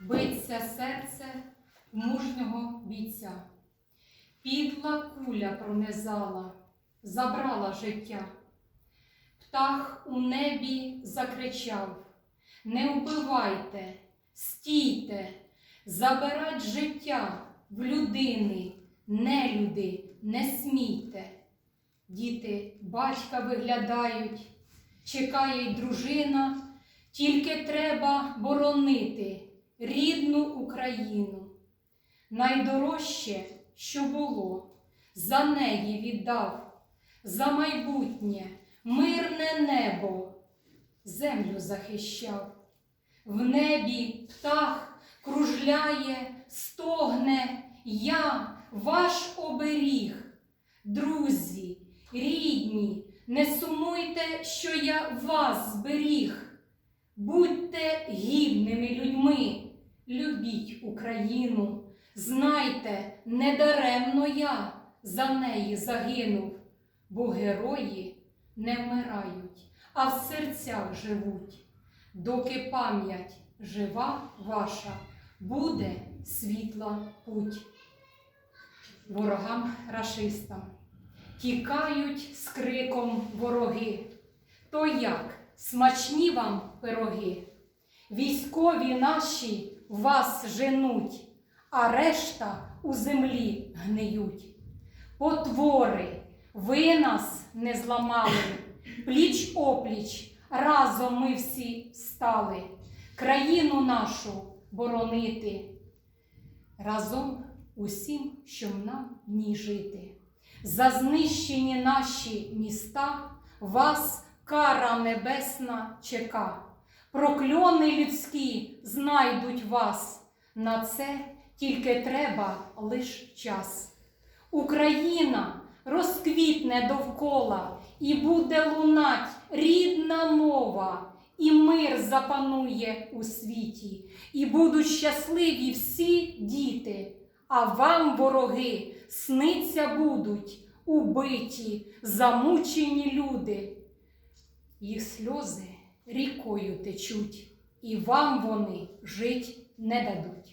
биться серце мужнього бійця. Підла куля пронизала, забрала життя. Птах у небі закричав: Не вбивайте, стійте, забирать життя в людини, нелюди, не смійте. Діти батька виглядають, чекає й дружина, тільки треба боронити рідну Україну. Найдорожче, що було, за неї віддав, за майбутнє, мирне небо, землю захищав. В небі птах кружляє, стогне я, ваш оберіг. Друзі, рідні, не сумуйте, що я вас зберіг. Будьте гідними людьми, любіть Україну. Знайте, недаремно я за неї загинув, бо герої не вмирають, а в серцях живуть. Доки пам'ять жива ваша, буде світла путь. Ворогам рашистам тікають з криком вороги. То як смачні вам пироги? Військові наші вас женуть, а решта у землі гниють. Потвори, ви нас не зламали, пліч опліч, разом ми всі стали, країну нашу боронити. Разом усім, що нам в ній жити. За знищені наші міста вас кара небесна чека. Прокльони людські знайдуть вас. На це тільки треба лиш час. Україна розквітне довкола, і буде лунать рідна мова, і мир запанує у світі, і будуть щасливі всі діти, а вам, вороги, сниться будуть убиті, замучені люди. Їх сльози рікою течуть, і вам вони жить не дадуть.